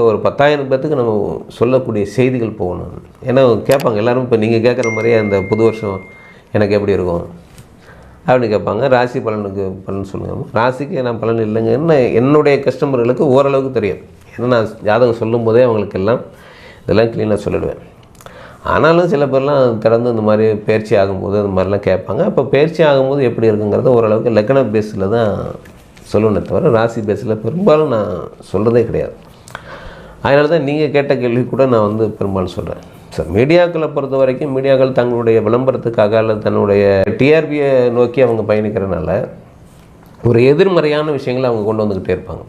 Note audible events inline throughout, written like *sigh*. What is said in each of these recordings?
இந்த ஒரு பத்தாயிரம் பேர்த்துக்கு நம்ம சொல்லக்கூடிய செய்திகள் போகணும். ஏன்னா கேட்பாங்க எல்லாரும் இப்போ நீங்கள் கேட்குற மாதிரியே அந்த புது வருஷம் எனக்கு எப்படி இருக்கும்? அப்படின்னு கேட்பாங்க ராசி பலனுக்கு பலன் சொல்லுங்கள் ராசிக்கு நான் பலன் இல்லைங்க என்ன என்னுடைய கஸ்டமர்களுக்கு ஓரளவுக்கு தெரியும். ஏன்னா நான் ஜாதகம் சொல்லும்போதே அவங்களுக்கு எல்லாம் இதெல்லாம் க்ளீனாக சொல்லிடுவேன். ஆனாலும் சில பேர்லாம் திறந்து இந்த மாதிரி பயிற்சி ஆகும்போது அந்த மாதிரிலாம் கேட்பாங்க. அப்போ பயிற்சி ஆகும்போது எப்படி இருக்குங்கிறது ஓரளவுக்கு லக்கண பேஸில் தான் சொல்லணுமே தவிர ராசி பேஸில் பெரும்பாலும் நான் சொல்கிறதே கிடையாது. அதனால தான் நீங்கள் கேட்ட கேள்வி கூட நான் வந்து பெரும்பாலும் சொல்கிறேன் ஸோ மீடியாக்களை பொறுத்த வரைக்கும் மீடியாக்கள் தங்களுடைய விளம்பரத்துக்காக அல்லது தன்னுடைய டிஆர்பியை நோக்கி அவங்க பயணிக்கிறனால ஒரு எதிர்மறையான விஷயங்களை அவங்க கொண்டு வந்துக்கிட்டே இருப்பாங்க.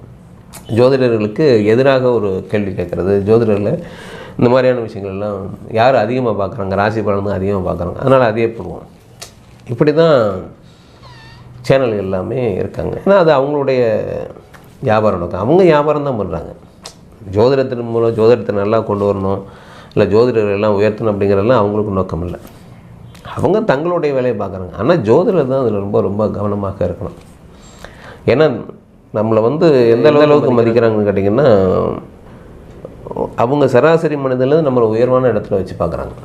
ஜோதிடர்களுக்கு எதிராக ஒரு கேள்வி கேட்குறது ஜோதிடரில் இந்த மாதிரியான விஷயங்கள் எல்லாம் யார் அதிகமாக பார்க்குறாங்க? ராசி பலன் அதிகமாக பார்க்குறாங்க. அதனால் அதையே போடுவோம். இப்படி தான் சேனல் எல்லாமே இருக்காங்க. ஏன்னா அது அவங்களுடைய வியாபாரம் நோக்கம். அவங்க வியாபாரம் தான் பண்ணுறாங்க ஜோதிடத்தின் மூலம் ஜோதிடத்தை நல்லா கொண்டு வரணும். இல்லை ஜோதிடர்கள் எல்லாம் உயர்த்தணும் அப்படிங்கிறதெல்லாம் அவங்களுக்கு நோக்கம் இல்லை. அவங்க தங்களுடைய வேலையை பார்க்குறாங்க. ஆனால் ஜோதிடர் தான் அதில் ரொம்ப ரொம்ப கவனமாக இருக்கணும். ஏன்னா நம்மளை வந்து எந்த அளவுக்கு மதிக்கிறாங்கன்னு கேட்டிங்கன்னா அவங்க சராசரி மனிதர்லேருந்து நம்மளை உயர்வான இடத்துல வச்சு பார்க்குறாங்க.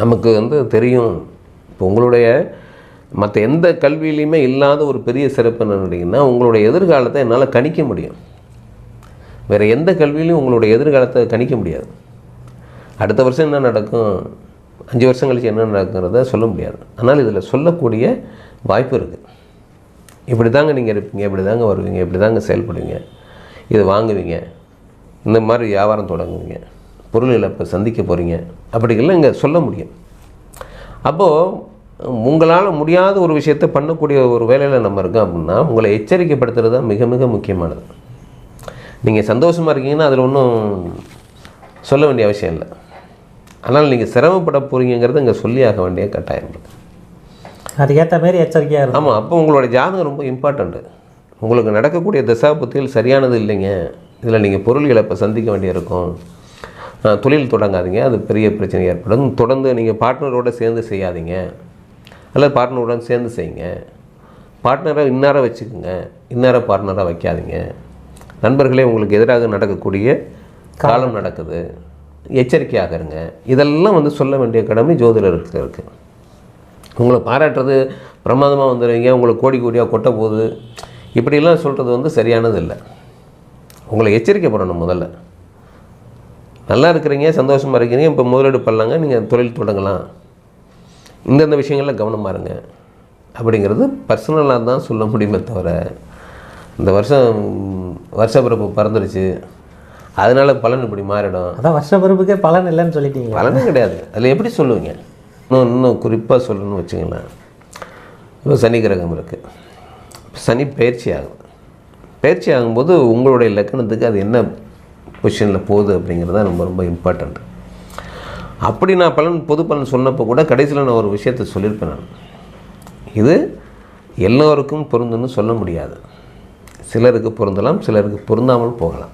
நமக்கு வந்து தெரியும். இப்போ உங்களுடைய மற்ற எந்த கல்வியிலையுமே இல்லாத ஒரு பெரிய சிறப்பு என்னன்னு கேட்டிங்கன்னா உங்களுடைய எதிர்காலத்தை என்னால் கணிக்க முடியும். வேறு எந்த கல்வியிலையும் உங்களுடைய எதிர்காலத்தை கணிக்க முடியாது. அடுத்த வருஷம் என்ன நடக்கும்? அஞ்சு வருஷம் கழிச்சு என்ன நடக்குங்கிறத சொல்ல முடியாது. ஆனால் இதில் சொல்லக்கூடிய வாய்ப்பு இருக்குது இப்படி தாங்க நீங்கள் இருப்பீங்க இப்படி தாங்க வருவீங்க இப்படி தாங்க செயல்படுவீங்க. இது வாங்குவீங்க. இந்த மாதிரி வியாபாரம் தொடங்குவீங்க. பொருள் இழப்பை சந்திக்க போகிறீங்க அப்படிங்கெல்லாம் இங்கே சொல்ல முடியும். அப்போது உங்களால் முடியாத ஒரு விஷயத்தை பண்ணக்கூடிய ஒரு வேலையில் நம்ம இருக்கோம் அப்படின்னா உங்களை எச்சரிக்கைப்படுத்துறது தான் மிக மிக முக்கியமானது. நீங்கள் சந்தோஷமாக இருக்கீங்கன்னா அதில் ஒன்றும் சொல்ல வேண்டிய அவசியம் இல்லை. ஆனால் நீங்கள் சிரமப்பட போகிறீங்கிறது இங்கே சொல்லி ஆக வேண்டிய கட்டாயம் இருக்குது அதுக்கேற்ற மாதிரி எச்சரிக்கையாக இருக்கும் ஆமாம் அப்போ உங்களோட ஜாதகம் ரொம்ப இம்பார்ட்டண்ட்டு உங்களுக்கு நடக்கக்கூடிய தசாபுத்திகள் சரியானது இல்லைங்க. இதில் நீங்கள் பொருள் இழப்பை சந்திக்க வேண்டியிருக்கும் தொழில் தொடங்காதீங்க. அது பெரிய பிரச்சனை ஏற்படும். தொடர்ந்து நீங்கள் பார்ட்னரோட சேர்ந்து செய்யாதீங்க. அல்லது பார்ட்னருடன் சேர்ந்து செய்யுங்க. பார்ட்னரை இன்னார வச்சுக்கோங்க. இன்னார பார்ட்னராக வைக்காதீங்க. நண்பர்களே உங்களுக்கு எதிராக நடக்கக்கூடிய காலம் நடக்குது. எச்சரிக்கையாக இருங்க. இதெல்லாம் வந்து சொல்ல வேண்டிய கடமை ஜோதிடருக்கு இருக்குது உங்களை பாராட்டுறது பிரமாதமாக வந்துடுவீங்க உங்களை கோடி கோடியாக கொட்ட போகுது. இப்படிலாம் சொல்கிறது வந்து சரியானது இல்லை. உங்களை எச்சரிக்கை பண்ணணும் முதல்ல. நல்லா இருக்கிறீங்க சந்தோஷமாக இருக்கிறீங்க. இப்போ முதலீடு பண்ணலாங்க. நீங்கள் தொழில் தொடங்கலாம். இந்தந்த விஷயங்களில் கவனமாக இருங்க. அப்படிங்கிறது பர்சனலாக தான் சொல்ல முடியுமே தவிர இந்த வருஷம் வருஷ பிறப்பு பறந்துருச்சு. அதனால் பலன் இப்படி மாறிடும். அதான் வருஷ பிறப்புக்கே பலன் இல்லைன்னு சொல்லிட்டீங்களா? பலனும் கிடையாது. அதில் எப்படி சொல்லுவீங்க? இன்னும் இன்னும் குறிப்பாக சொல்லணும்னு வச்சுங்களேன் இப்போ சனி கிரகம் இருக்குது சனி பயிற்சி ஆகுது பயிற்சி ஆகும்போது உங்களுடைய லக்கணத்துக்கு அது என்ன பொசிஷனில் போகுது அப்படிங்கிறது தான் ரொம்ப ரொம்ப இம்பார்ட்டண்ட் அப்படி நான் பலன் பொது பலன் சொன்னப்போ கூட கடைசியில் நான் ஒரு விஷயத்தை சொல்லியிருப்பேன் நான். இது எல்லோருக்கும் பொருந்துன்னு சொல்ல முடியாது. சிலருக்கு பொருந்தலாம் சிலருக்கு பொருந்தாமல் போகலாம்.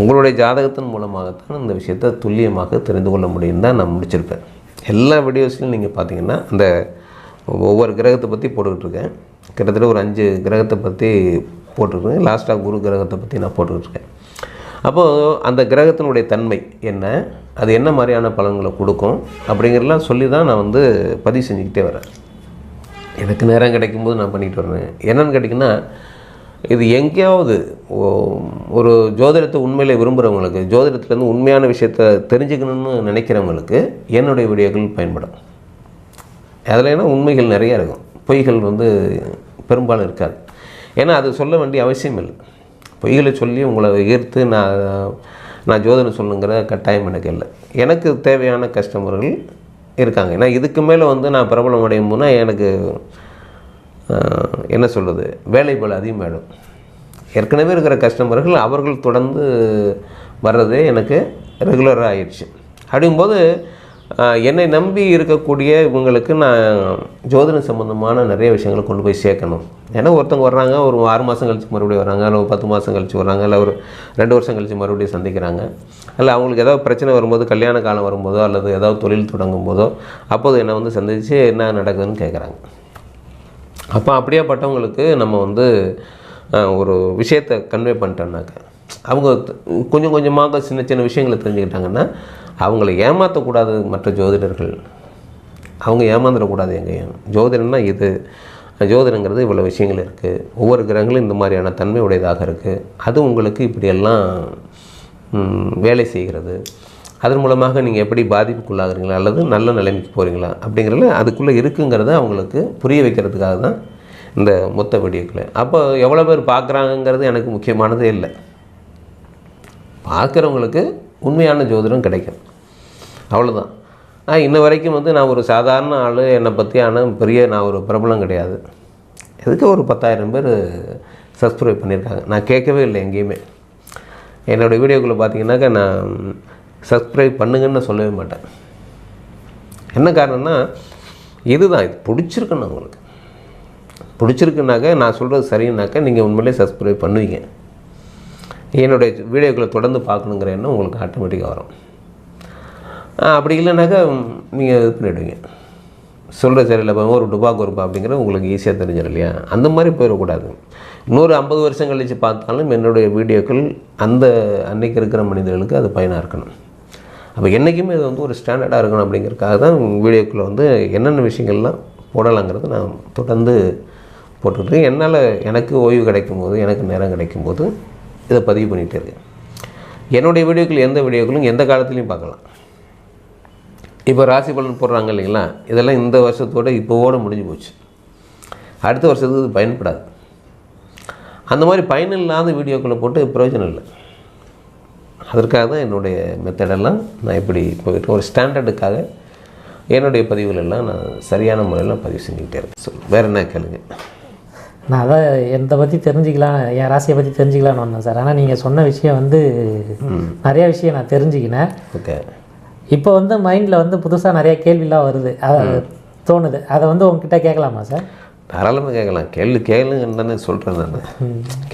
உங்களுடைய ஜாதகத்தின் மூலமாகத்தான் இந்த விஷயத்தை துல்லியமாக தெரிந்து கொள்ள முடியும் தான் நான் முடிச்சிருப்பேன். எல்லா வீடியோஸ்லையும் நீங்கள் பார்த்தீங்கன்னா அந்த ஒவ்வொரு கிரகத்தை பற்றி போட்டுக்கிட்டு இருக்கேன் கிட்டத்தட்ட ஒரு அஞ்சு கிரகத்தை பற்றி போட்டுருக்கேன். லாஸ்ட்டாக குரு கிரகத்தை பற்றி நான் போட்டுக்கிட்டுருக்கேன். அப்போது அந்த கிரகத்தினுடைய தன்மை என்ன? அது என்ன மாதிரியான பலன்களை கொடுக்கும்? அப்படிங்கிறலாம் சொல்லி தான் நான் வந்து பதிவு செஞ்சுக்கிட்டே வரேன். எனக்கு நேரம் கிடைக்கும்போது நான் பண்ணிட்டு வரேன். என்னென்னு கேட்டிங்கன்னா இது எங்கேயாவது ஓ- ஒரு ஜோதிடத்தை உண்மையில் விரும்புகிறவங்களுக்கு ஜோதிடத்துலேருந்து உண்மையான விஷயத்தை தெரிஞ்சுக்கணும்னு நினைக்கிறவங்களுக்கு என்னுடைய வீடியோக்கள் பயன்படும். அதில் ஏன்னா உண்மைகள் நிறைய இருக்கும். பொய்கள் வந்து பெரும்பாலும் இருக்காது. ஏன்னா அது சொல்ல வேண்டிய அவசியம் இல்லை. பொய்களை சொல்லி உங்களை ஈர்த்து நான் நான் ஜோதிடம் சொல்லுங்கிற கட்டாயம் எனக்கு இல்லை. எனக்கு தேவையான கஸ்டமர்கள் இருக்காங்க. ஏன்னா இதுக்கு மேலே வந்து நான் பிரபலம் அடையும் போனால் எனக்கு என்ன சொல்கிறது வேலை அதிகமாகிடும் ஏற்கனவே இருக்கிற கஸ்டமர்கள் அவர்கள் தொடர்ந்து வர்றதே எனக்கு ரெகுலராக ஆயிடுச்சு. அப்படிங்கும்போது என்னை நம்பி இருக்கக்கூடிய இவங்களுக்கு நான் ஜோதிடம் சம்மந்தமான நிறைய விஷயங்களை கொண்டு போய் சேர்க்கணும். ஏன்னா ஒருத்தவங்க வர்றாங்க ஒரு ஆறு மாதம் கழிச்சு மறுபடியும் வராங்க இல்லை ஒரு பத்து மாதம் கழிச்சு வராங்க இல்லை ஒரு ரெண்டு வருஷம் கழிச்சு மறுபடியும் சந்திக்கிறாங்க இல்லை அவங்களுக்கு ஏதாவது பிரச்சனை வரும்போது கல்யாண காலம் வரும்போதோ அல்லது ஏதாவது தொழில் தொடங்கும் போதோ அப்போது என்னை வந்து சந்தித்து என்ன நடக்குதுன்னு கேட்குறாங்க அப்போ அப்படியேப்பட்டவங்களுக்கு நம்ம வந்து ஒரு விஷயத்தை கன்வே பண்ணிட்டோம்னாக்க அவங்க கொஞ்சம் கொஞ்சமாக சின்ன சின்ன விஷயங்களை தெரிஞ்சுக்கிட்டாங்கன்னா அவங்கள ஏமாற்றக்கூடாது மற்ற ஜோதிடர்கள். அவங்க ஏமாந்துடக்கூடாது எங்கேயும். ஜோதிடம்னா இது ஜோதிடங்கிறது இவ்வளோ விஷயங்கள் இருக்குது ஒவ்வொரு கிரகங்களும் இந்த மாதிரியான தன்மை உடையதாக இருக்குது அது உங்களுக்கு இப்படியெல்லாம் வேலை செய்கிறது. அதன் மூலமாக நீங்கள் எப்படி பாதிப்புக்குள்ளாகிறீங்களா? அல்லது நல்ல நிலைமைக்கு போகிறீங்களா அப்படிங்கிறதுல அதுக்குள்ளே இருக்குங்கிறத அவங்களுக்கு புரிய வைக்கிறதுக்காக தான் இந்த மொத்த வீடியோக்களை. அப்போ எவ்வளோ பேர் பார்க்குறாங்கங்கிறது எனக்கு முக்கியமானதே இல்லை. பார்க்குறவங்களுக்கு உண்மையான ஜோதிடம் கிடைக்கும். அவ்வளோதான் நான் இன்ன வரைக்கும் வந்து நான் ஒரு சாதாரண ஆள் என்னை பற்றியான பெரிய நான் ஒரு பிரபலம் கிடையாது. எதுக்கு ஒரு பத்தாயிரம் பேர் சப்ஸ்கிரைப் பண்ணியிருக்காங்க? நான் கேட்கவே இல்லை எங்கேயுமே. என்னோடய வீடியோக்குள்ளே பார்த்தீங்கன்னாக்கா நான் சப்ஸ்கிரைப் பண்ணுங்கன்னு நான் சொல்லவே மாட்டேன். என்ன காரணம்னா இதுதான் இது பிடிச்சிருக்குண்ணா உங்களுக்கு. பிடிச்சிருக்குனாக்க நான் சொல்கிறது சரின்னாக்கா நீங்கள் உண்மையிலே சப்ஸ்கிரைப் பண்ணுவீங்க. என்னுடைய வீடியோக்களை தொடர்ந்து பார்க்கணுங்கிற எண்ணம் உங்களுக்கு ஆட்டோமேட்டிக்காக வரும். அப்படி இல்லைனாக்கா நீங்கள் இது பண்ணிவிடுவீங்க சொல்கிற சரியில் ஒரு டுபா வருப்பா அப்படிங்கிறது உங்களுக்கு ஈஸியாக தெரிஞ்சிடும் இல்லையா? அந்த மாதிரி போயிடக்கூடாது. இன்னொரு ஐம்பது வருஷம் கழித்து பார்த்தாலும் என்னுடைய வீடியோக்கள் அந்த அன்னைக்கு இருக்கிற மனிதர்களுக்கு அது பயனாக இருக்கணும். அப்போ என்றைக்குமே இது வந்து ஒரு ஸ்டாண்டர்டாக இருக்கணும் அப்படிங்கிறதுக்காக தான் வீடியோக்குள்ளே வந்து என்னென்ன விஷயங்கள்லாம் போடலாங்கிறது நான் தொடர்ந்து போட்டுருக்கேன் என்னால் எனக்கு ஓய்வு கிடைக்கும் போது எனக்கு நேரம் கிடைக்கும் போது இதை பதிவு பண்ணிகிட்டே இருக்கேன். என்னுடைய வீடியோக்கள் எந்த வீடியோக்களும் எந்த காலத்துலேயும் பார்க்கலாம். இப்போ ராசி பலன் போடுறாங்க இல்லைங்களா? இதெல்லாம் இந்த வருஷத்தோட இப்போவோட முடிஞ்சு போச்சு. அடுத்த வருஷத்துக்கு இது பயன்படாது. அந்த மாதிரி பயனில்லாத வீடியோக்களை போட்டு பிரயோஜனம் இல்லை. அதற்காக தான் என்னுடைய மெத்தடெல்லாம் நான் இப்படி போயிட்டு ஒரு ஸ்டாண்டர்டுக்காக என்னுடைய பதிவுகள் எல்லாம் நான் சரியான முறையில் பதிவு செஞ்சுக்கிட்டே இருக்கேன். சொல் வேறு என்ன கேளுங்க? நான் அதான் எந்த பற்றி தெரிஞ்சுக்கலாம் என் ராசியை பற்றி தெரிஞ்சுக்கலாம்னு வந்தேன் சார். ஆனால் நீங்கள் சொன்ன விஷயம் வந்து நிறைய விஷயம் நான் தெரிஞ்சுக்கினேன். ஓகே. இப்போ வந்து மைண்டில் வந்து புதுசாக நிறைய கேள்விலாம் வருது. அது தோணுது. அதை வந்து உங்ககிட்ட கேட்கலாமா சார்? தாராளமாக கேட்கலாம். கேள்வி கேளுங்கன்னு தானே சொல்கிறேன் நான்.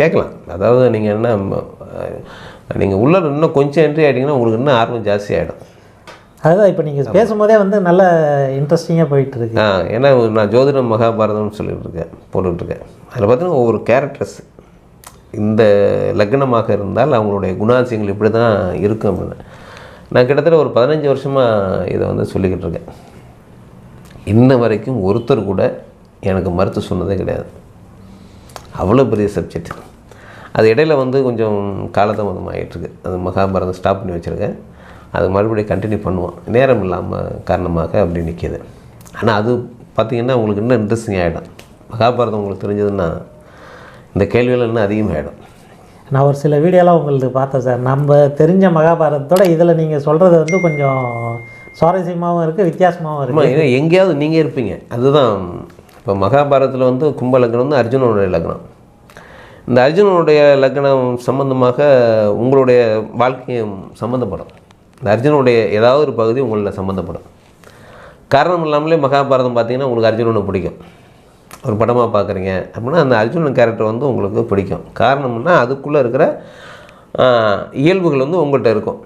கேட்கலாம். அதாவது நீங்கள் என்ன நீங்கள் உள்ள இன்னும் கொஞ்சம் என்ட்ரி ஆகிட்டிங்கன்னா உங்களுக்கு இன்னும் ஆர்வம் ஜாஸ்தி ஆகிடும் அதுதான் இப்போ நீங்கள் பேசும்போதே வந்து நல்ல இன்ட்ரெஸ்டிங்காக போயிட்டு இருக்கு ஆ ஏன்னா நான் ஜோதிடம் மகாபாரதம்னு சொல்லிட்டு இருக்கேன் போட்டுட்ருக்கேன் அதில் பார்த்தீங்கன்னா ஒவ்வொரு கேரக்டர்ஸ் இந்த லக்னமாக இருந்தால் அவங்களுடைய குணாதிசயங்கள் இப்படி தான் இருக்கும் அப்படின்னு. நான் கிட்டத்தட்ட ஒரு பதினஞ்சு வருஷமாக இதை வந்து சொல்லிக்கிட்டு இருக்கேன் இன்ன வரைக்கும் ஒருத்தர் கூட எனக்கு மறுத்து சொன்னதே கிடையாது. அவ்வளோ பெரிய சப்ஜெக்ட் அது இடையில வந்து கொஞ்சம் காலதாமதம் ஆகிட்டுருக்கு அது மகாபாரதம் ஸ்டாப் பண்ணி வச்சுருக்கேன். அது மறுபடியும் கண்டினியூ பண்ணுவோம். நேரம் இல்லாமல் காரணமாக அப்படி நிற்கிது ஆனால் அது பார்த்திங்கன்னா உங்களுக்கு இன்னும் இன்ட்ரெஸ்டிங் ஆகிடும் மகாபாரதம் உங்களுக்கு தெரிஞ்சதுன்னா இந்த கேள்விகள் இன்னும் அதிகமாகிடும் நான் ஒரு சில வீடியோலாம் உங்களுக்கு பார்த்தேன் சார். நம்ம தெரிஞ்ச மகாபாரதத்தோட இதில் நீங்கள் சொல்கிறது வந்து கொஞ்சம் சுவாரஸ்யமாகவும் இருக்குது வித்தியாசமாகவும் இருக்குது எங்கேயாவது நீங்கள் இருப்பீங்க. அதுதான். இப்போ மகாபாரதத்தில் வந்து கும்ப லக்னம் வந்து அர்ஜுனனுடைய லக்னம். இந்த அர்ஜுனனுடைய லக்னம் சம்பந்தமாக உங்களுடைய வாழ்க்கையும் சம்மந்தப்படும் இந்த அர்ஜுனனுடைய ஏதாவது ஒரு பகுதி உங்களில் சம்மந்தப்படும் காரணம் இல்லாமலே மகாபாரதம் பார்த்தீங்கன்னா உங்களுக்கு அர்ஜுனனை பிடிக்கும். ஒரு படமாக பார்க்குறீங்க அப்படின்னா அந்த அர்ஜுனன் கேரக்டர் வந்து உங்களுக்கு பிடிக்கும். காரணம்னா அதுக்குள்ளே இருக்கிற இயல்புகள் வந்து உங்கள்கிட்ட இருக்கும்.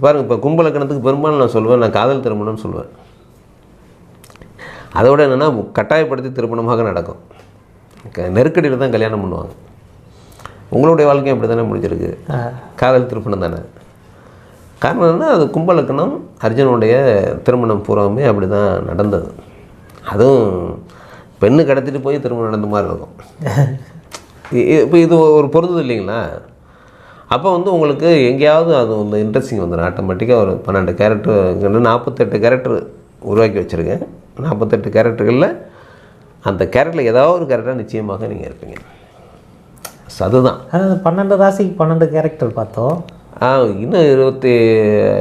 பாருங்கள் இப்போ கும்பலக்கணத்துக்கு பெரும்பாலும் நான் சொல்லுவேன் நான் காதல் திருமணம்னு சொல்லுவேன் அதோட என்னென்னா கட்டாயப்படுத்தி திருமணமாக நடக்கும். க- நெருக்கடியில் தான் கல்யாணம் பண்ணுவாங்க. உங்களுடைய வாழ்க்கையும் அப்படி தானே முடிஞ்சிருக்கு காதல் திருமணம் தானே? காரணம் என்ன அது கும்பலக்கணம் அர்ஜுனுடைய திருமணம் பூராவுமே அப்படி தான் நடந்தது. அதுவும் பெண்ணு கடத்திட்டு போய் திருமணம் நடந்த மாதிரி இருக்கும். *laughs* இப்போ இது ஒரு பொருந்தது இல்லைங்களா? அப்போ வந்து உங்களுக்கு எங்கேயாவது அது வந்து இன்ட்ரெஸ்டிங் வந்துடும் ஆட்டோமேட்டிக்காக ஒரு பன்னெண்டு கேரக்டர் நாற்பத்தெட்டு கேரக்டர் உருவாக்கி வச்சுருக்கேன். நாற்பத்தெட்டு கேரக்டர்களில் அந்த கேரக்டரில் ஏதாவது ஒரு கேரக்டர் நிச்சயமாக நீங்கள் இருப்பீங்க. அதுதான் பன்னெண்டு ராசிக்கு பன்னெண்டு கேரக்டர் பார்த்தோம். ஆ இன்னும் இருபத்தி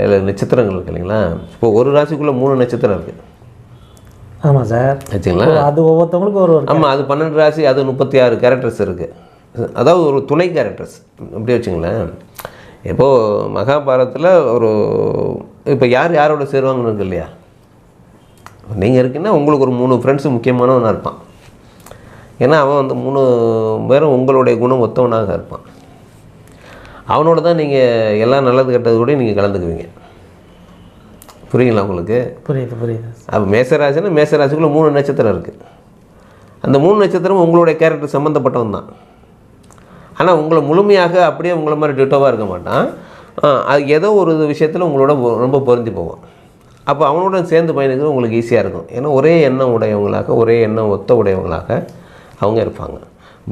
ஏழு நட்சத்திரங்கள் இருக்கு இல்லைங்களா? இப்போ ஒரு ராசிக்குள்ளே மூணு நட்சத்திரம் இருக்குது ஆமாம் சார். வச்சுங்களா அது ஒவ்வொருத்தவங்களுக்கும் ஒரு ஒரு ஆமாம் அது பன்னெண்டு ராசி அது முப்பத்தி ஆறு கேரக்டர்ஸ் இருக்குது அதாவது ஒரு துணை கேரக்டர்ஸ் அப்படி வச்சுங்களேன். இப்போது மகாபாரதத்தில் ஒரு இப்போ யார் யாரோட சேருவாங்கன்னு இருக்கு இல்லையா? நீங்கள் இருக்கீங்கன்னா உங்களுக்கு ஒரு மூணு ஃப்ரெண்ட்ஸு முக்கியமானவனாக இருப்பான். ஏன்னா அவன் வந்து மூணு பேரும் உங்களுடைய குணம் ஒத்தவனாக இருப்பான். அவனோட தான் நீங்கள் எல்லாம் நல்லது கெட்டது கூட நீங்கள் கலந்துக்குவீங்க. புரியுங்களா உங்களுக்கு? புரியுது புரியுது. அப்போ மேசராசினா மேசராசிக்குள்ளே மூணு நட்சத்திரம் இருக்குது அந்த மூணு நட்சத்திரம் உங்களுடைய கேரக்டர் சம்மந்தப்பட்டவன் தான். ஆனால் உங்களை முழுமையாக அப்படியே உங்களை மாதிரி டிட்டோவாக இருக்க மாட்டான். அது ஏதோ ஒரு விஷயத்தில் உங்களோட ரொம்ப பொருந்தி போவான். அப்போ அவனோட சேர்ந்து பயணிக்கிறது உங்களுக்கு ஈஸியாக இருக்கும். ஏன்னா ஒரே எண்ணம் உடையவங்களாக ஒரே எண்ணம் ஒத்த உடையவங்களாக அவங்க இருப்பாங்க.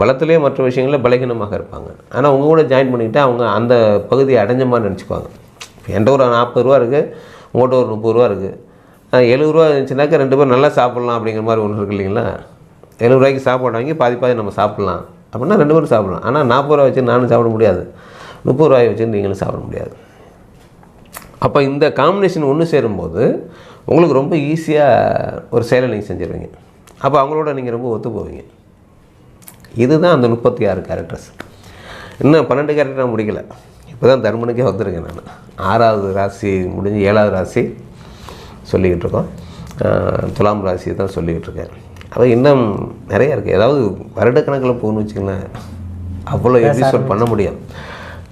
பலத்திலே மற்ற விஷயங்களில் பலகீனமாக இருப்பாங்க. ஆனால் உங்கள் கூட ஜாயின் பண்ணிக்கிட்டு அவங்க அந்த பகுதியை அடைஞ்ச மாதிரி நினச்சிக்குவாங்க. என்கிட்ட ஒரு நாற்பது ரூபா இருக்குது உங்கள்கிட்ட ஒரு முப்பது ரூபா இருக்குது எழுபது ரூபா இருந்துச்சுனாக்கா ரெண்டு பேரும் நல்லா சாப்பிட்லாம் அப்படிங்கிற மாதிரி ஒன்று இருக்கு இல்லைங்களா? எழுபது ரூபாய்க்கு சாப்பாடு வாங்கி பாதி பாதி நம்ம சாப்பிட்லாம். அப்படின்னா ரெண்டு பேரும் சாப்பிட்லாம். ஆனால் நாற்பது ரூபா வச்சு நானும் சாப்பிட முடியாது. முப்பது ரூபாய் வச்சு நீங்களும் சாப்பிட முடியாது. அப்போ இந்த காம்பினேஷன் ஒன்று சேரும்போது உங்களுக்கு ரொம்ப ஈஸியாக ஒரு செயலை நீங்கள் செஞ்சுருவீங்க. அப்போ அவங்களோட நீங்கள் ரொம்ப ஒத்து போவீங்க. இதுதான் அந்த முப்பத்தி ஆறு கேரக்டர்ஸ் இன்னும் பன்னெண்டு கேரக்டர் நான் முடிக்கல. இப்போ தான் தர்மனுக்கே வந்திருக்கேன் நான். ஆறாவது ராசி முடிஞ்சு ஏழாவது ராசி சொல்லிக்கிட்டு இருக்கோம். துலாம் ராசி தான் சொல்லிக்கிட்டு இருக்கேன். அது இன்னும் நிறையா இருக்குது ஏதாவது வருடக்கணக்கில் போகணும்னு வச்சுங்களேன் அவ்வளோ எபிசோட் பண்ண முடியும்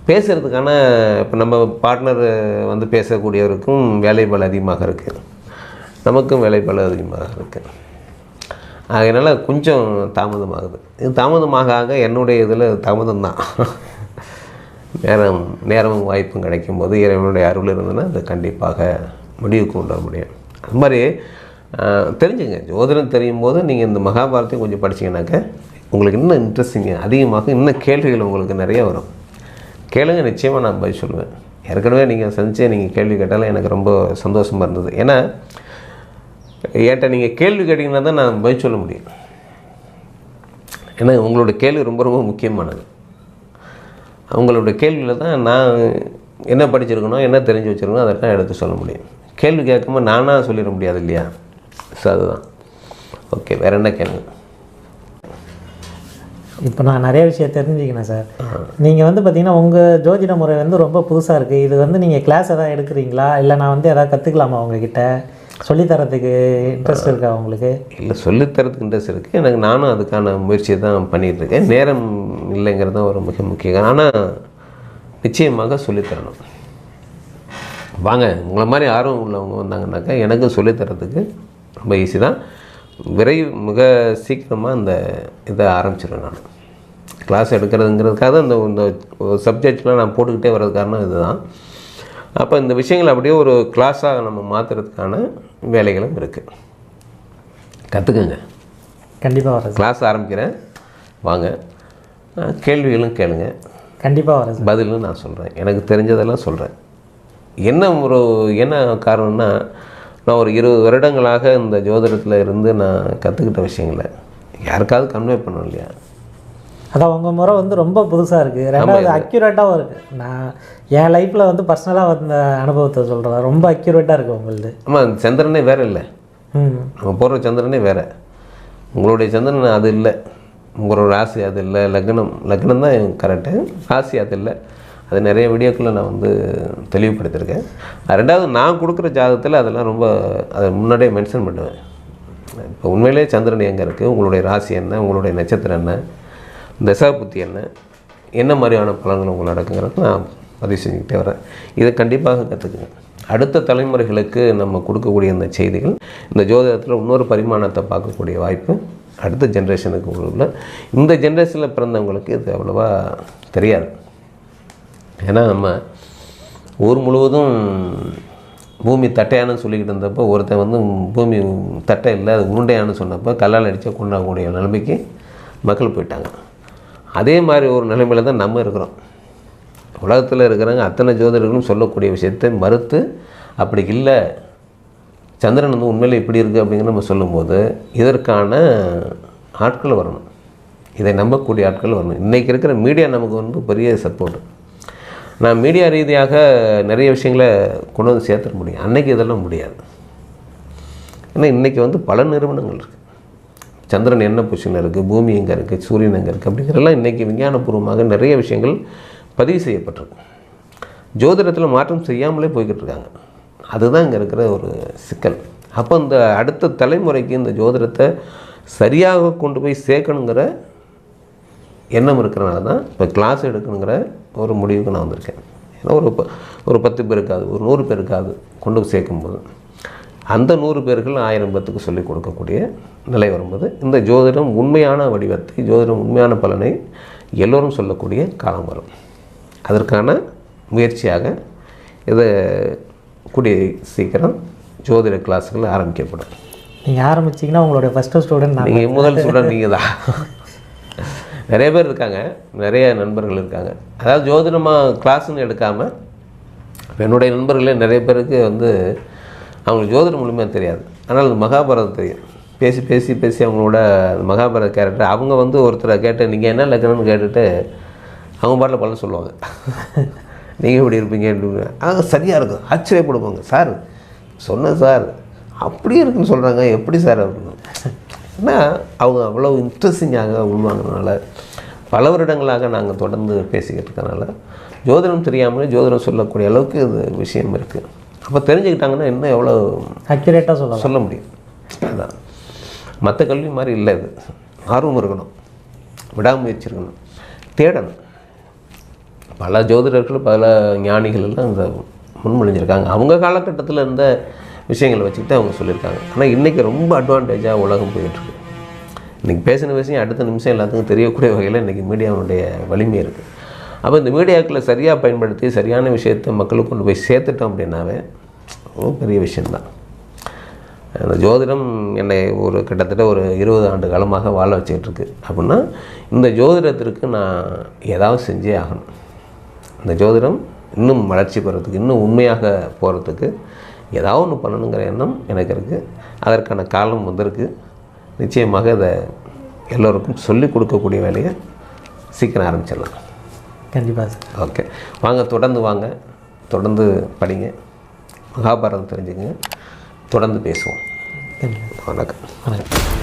பேசுகிறதுக்கான இப்போ நம்ம பார்ட்னர் வந்து பேசக்கூடியவருக்கும் வேலைப்பளு அதிகமாக இருக்குது நமக்கும் வேலைப்பளு அதிகமாக இருக்குது அதனால் கொஞ்சம் தாமதமாகுது. இது தாமதமாக ஆக என்னுடைய இதில் தாமதம் தான் நேரம் நேரமும் வாய்ப்பும் கிடைக்கும் போது இறைவனுடைய அருள் இருந்ததுன்னா அது கண்டிப்பாக முடிவுக்கு கொண்டு வர முடியும். அது மாதிரி தெரிஞ்சுங்க. ஜோதிடம் தெரியும் போது நீங்கள் இந்த மகாபாரத்தையும் கொஞ்சம் படிச்சீங்கன்னாக்க உங்களுக்கு இன்னும் இன்ட்ரெஸ்டிங்க அதிகமாக இன்னும் கேள்விகள் உங்களுக்கு நிறைய வரும். கேளுங்க நிச்சயமாக நான் பதில் சொல்லுவேன். ஏற்கனவே நீங்கள் சந்தித்து நீங்கள் கேள்வி கேட்டாலும் எனக்கு ரொம்ப சந்தோஷமாக இருந்தது. ஏன்னா என்கிட்ட நீங்கள் கேள்வி கேட்டிங்கன்னா தான் நான் பதில் சொல்ல முடியும். ஏன்னா உங்களோட கேள்வி ரொம்ப ரொம்ப முக்கியமானது. அவங்களோட கேள்வியில் தான் நான் என்ன படிச்சிருக்கணும் என்ன தெரிஞ்சு வச்சுருக்கணும் அதெல்லாம் எடுத்து சொல்ல முடியும். கேள்வி கேட்காம நானாக சொல்லிட முடியாது இல்லையா? ஸோ அதுதான். ஓகே வேறு என்ன கேள்வி? இப்போ நான் நிறைய விஷயம் தெரிஞ்சுக்கினேன் சார். நீங்கள் வந்து பார்த்தீங்கன்னா உங்கள் ஜோதிட முறை வந்து ரொம்ப புதுசாக இருக்குது இது வந்து நீங்கள் கிளாஸ் எதாவது எடுக்கிறீங்களா? இல்லை நான் வந்து எதாவது கற்றுக்கலாமா உங்ககிட்ட? சொல்லித்தரத்துக்கு இன்ட்ரெஸ்ட் இருக்கா உங்களுக்கு? இல்லை சொல்லித்தரத்துக்கு இன்ட்ரெஸ்ட் இருக்குது எனக்கு நானும் அதுக்கான முயற்சியை தான் பண்ணிகிட்டு இருக்கேன் நேரம் இல்லைங்கிறது தான் ஒரு மிக முக்கியம் ஆனால் நிச்சயமாக சொல்லித்தரணும். வாங்க உங்களை மாதிரி ஆர்வம் உள்ளவங்க வந்தாங்கன்னாக்கா எனக்கும் சொல்லித்தரத்துக்கு ரொம்ப ஈஸி தான். விரைவு மிக சீக்கிரமாக அந்த இதை ஆரம்பிச்சிடுவேன் நான். கிளாஸ் எடுக்கிறதுங்கிறதுக்காக அந்த இந்த இந்த சப்ஜெக்ட்லாம் நான் போட்டுக்கிட்டே வர்றது காரணம் இதுதான். அப்போ இந்த விஷயங்களை அப்படியே ஒரு கிளாஸாக நம்ம மாற்றுறதுக்கான வேலைகளும் இருக்குது கற்றுக்குங்க கண்டிப்பாக வரேன் கிளாஸ் ஆரம்பிக்கிறேன். வாங்க. கேள்விகளும் கேளுங்க. கண்டிப்பாக வரேன் சார். பதிலும் நான் சொல்கிறேன் எனக்கு தெரிஞ்சதெல்லாம் சொல்கிறேன் என்ன ஒரு என்ன காரணம்னா நான் ஒரு இருபது வருடங்களாக இந்த ஜோதிடத்தில் இருந்து நான் கற்றுக்கிட்ட விஷயங்களை யாருக்காவது கன்வே பண்ணணும் இல்லையா? அதான் உங்கள் முறை வந்து ரொம்ப புதுசாக இருக்குது ரெண்டாவது அக்யூரேட்டாகவும் இருக்குது நான் என் லைஃப்பில் வந்து பர்சனலாக வந்த அனுபவத்தை சொல்கிறேன் ரொம்ப அக்யூரேட்டாக இருக்குது உங்களுது. ஆமாம் சந்திரனே வேறு இல்லை. ம். நம்ம போடுற சந்திரனே வேறு. உங்களுடைய சந்திரன் அது இல்லை. உங்களோட ராசி அது இல்லை. லக்னம் லக்னம் தான் கரெக்டு ராசி அது இல்லை. அது நிறைய வீடியோக்களில் நான் வந்து தெளிவுபடுத்தியிருக்கேன். ரெண்டாவது நான் கொடுக்குற ஜாதகத்தில் அதெல்லாம் ரொம்ப அதை முன்னாடியே மென்ஷன் பண்ணுவேன். இப்போ உண்மையிலே சந்திரன் எங்கே இருக்குது உங்களுடைய ராசி என்ன? உங்களுடைய நட்சத்திரம் என்ன? தசா புத்தி என்ன? என்ன மாதிரியான பலன்கள் உங்களை நடக்குங்கிறது நான் பதிவு செஞ்சுக்கிட்டே வரேன். இதை கண்டிப்பாக கற்றுக்குங்க. அடுத்த தலைமுறைகளுக்கு நம்ம கொடுக்கக்கூடிய இந்த செய்திகள் இந்த ஜோதிடத்தில் இன்னொரு பரிமாணத்தை பார்க்கக்கூடிய வாய்ப்பு அடுத்த ஜென்ரேஷனுக்கு உள்ள. இந்த ஜென்ரேஷனில் பிறந்தவங்களுக்கு இது அவ்வளோவா தெரியாது. ஏன்னா நம்ம ஊர் முழுவதும் பூமி தட்டையானு சொல்லிக்கிட்டு இருந்தப்போ ஒருத்தன் வந்து பூமி தட்டை இல்லை அது உருண்டையானு சொன்னப்போ கல்லால் அடித்தா கொண்டாடக்கூடிய நிலைமைக்கு மக்கள் போயிட்டாங்க. அதே மாதிரி ஒரு நிலைமையில தான் நம்ம இருக்கிறோம். உலகத்தில் இருக்கிறவங்க அத்தனை ஜோதிடர்களும் சொல்லக்கூடிய விஷயத்தை மறுத்து அப்படி இல்லை சந்திரன் வந்து உண்மையில் இப்படி இருக்குது அப்படிங்கிற நம்ம சொல்லும்போது இதற்கான ஆட்கள் வரணும். இதை நம்பக்கூடிய ஆட்கள் வரணும். இன்றைக்கி இருக்கிற மீடியா நமக்கு வந்து பெரிய சப்போர்ட் நான் மீடியா ரீதியாக நிறைய விஷயங்களை கொண்டு வந்து சேர்த்துட முடியும். அன்னைக்கு இதெல்லாம் முடியாது. ஏன்னா இன்றைக்கி வந்து பல நிறுவனங்கள் இருக்குது சந்திரன் என்ன பொசிஷனில் இருக்குது பூமி எங்கே இருக்குது சூரியன் எங்கே இருக்குது அப்படிங்கிறதெல்லாம் இன்றைக்கி விஞ்ஞானபூர்வமாக நிறைய விஷயங்கள் பதிவு செய்யப்பட்டிருக்கு. ஜோதிடத்தில் மாற்றம் செய்யாமலே போய்கிட்டு இருக்காங்க. அதுதான் இங்கே இருக்கிற ஒரு சிக்கல். அப்போ இந்த அடுத்த தலைமுறைக்கு இந்த ஜோதிடத்தை சரியாக கொண்டு போய் சேர்க்கணுங்கிற எண்ணம் இருக்கிறனால தான் இப்போ கிளாஸ் எடுக்கணுங்கிற ஒரு முடிவுக்கு நான் வந்திருக்கேன். ஏன்னா ஒரு ப- ஒரு பத்து பேருக்காது ஒரு நூறு பேருக்காது கொண்டு போய் சேர்க்கும்போது. அந்த நூறு பேர்கள் ஆயிரம் பேர்த்துக்கு சொல்லிக் கொடுக்கக்கூடிய நிலை வரும்போது இந்த ஜோதிடம் உண்மையான வடிவத்தை ஜோதிடம் உண்மையான பலனை எல்லோரும் சொல்லக்கூடிய காலம் வரும். அதற்கான முயற்சியாக இதை கூடிய சீக்கிரம் ஜோதிட கிளாஸுகள் ஆரம்பிக்கப்படும். நீங்கள் ஆரம்பிச்சிங்கன்னா உங்களுடைய ஃபஸ்ட்டு ஸ்டூடெண்ட் நீங்கள் முதல் ஸ்டூடெண்ட் நீங்கள் தான் நிறைய பேர் இருக்காங்க நிறைய நண்பர்கள் இருக்காங்க. அதாவது ஜோதிடமாக கிளாஸ்னு எடுக்காமல் என்னுடைய நண்பர்களே நிறைய பேருக்கு வந்து அவங்களுக்கு ஜோதிடம் முழுமையாக தெரியாது. ஆனால் அது மகாபாரதம் தெரியும். பேசி பேசி பேசி அவங்களோட மகாபாரத கேரக்டர் அவங்க வந்து ஒருத்தரை கேட்டு நீங்கள் என்ன லக்கணம்னு கேட்டுட்டு அவங்க பாட்டில் பலன் சொல்லுவாங்க. *laughs* நீங்கள் எப்படி இருப்பீங்க? இப்படி ஆ சரியாக இருக்கும். ஆச்சரியப்படுவாங்க. சார் சொன்னேன் சார். அப்படியே இருக்குன்னு சொல்கிறாங்க எப்படி சார்? அப்படின்னு. ஏன்னா அவங்க அவ்வளோ இன்ட்ரெஸ்டிங்காக உள்வாங்கினால பல வருடங்களாக நாங்கள் தொடர்ந்து பேசிக்கிட்டு இருக்கனால ஜோதிடம் தெரியாமலே ஜோதிடம் சொல்லக்கூடிய அளவுக்கு இது விஷயம் இருக்குது அப்போ தெரிஞ்சுக்கிட்டாங்கன்னா இன்னும் எவ்வளோ அக்யூரேட்டாக சொல்லலாம். சொல்ல முடியும். அதான். மற்ற கல்வி மாதிரி இல்லை இது. ஆர்வம் இருக்கணும். விடாமுயற்சி இருக்கணும். தேடணும். பல ஜோதிடர்கள் பல ஞானிகள் எல்லாம் இந்த முன்மொழிஞ்சிருக்காங்க. அவங்க காலகட்டத்தில் இருந்த விஷயங்களை வச்சுக்கிட்டு அவங்க சொல்லியிருக்காங்க. ஆனால் இன்றைக்கி ரொம்ப அட்வான்டேஜாக உலகம் போயிட்டுருக்கு. இன்றைக்கி பேசின விஷயம் அடுத்த நிமிஷம் எல்லாத்துக்கும் தெரியக்கூடிய வகையில் இன்றைக்கி மீடியாவுடைய வலிமை இருக்குது அப்போ இந்த மீடியாக்களை சரியாக பயன்படுத்தி சரியான விஷயத்தை மக்களுக்கு கொண்டு போய் சேர்த்துட்டோம் அப்படின்னாவே ரொம்ப பெரிய விஷயந்தான் அந்த ஜோதிடம் என்னை ஒரு கிட்டத்தட்ட ஒரு இருபது ஆண்டு காலமாக வாழ வச்சுக்கிட்டுருக்கு. அப்படின்னா இந்த ஜோதிடத்திற்கு நான் ஏதாவது செஞ்சே ஆகணும். இந்த ஜோதிடம் இன்னும் வளர்ச்சி பெறத்துக்கு இன்னும் உண்மையாக போகிறதுக்கு ஏதாவது ஒன்று பண்ணணுங்கிற எண்ணம் எனக்கு இருக்குது அதற்கான காலம் வந்திருக்கு. நிச்சயமாக இதை எல்லோருக்கும் சொல்லிக் கொடுக்கக்கூடிய வேலையை சீக்கிரம் ஆரம்பிச்சிடலாம். கண்டிப்பாக சார். ஓகே. வாங்க தொடர்ந்து வாங்க. தொடர்ந்து படிங்க. மகாபாரதம் தெரிஞ்சுங்க தொடர்ந்து பேசுவோம். வணக்கம். வணக்கம்.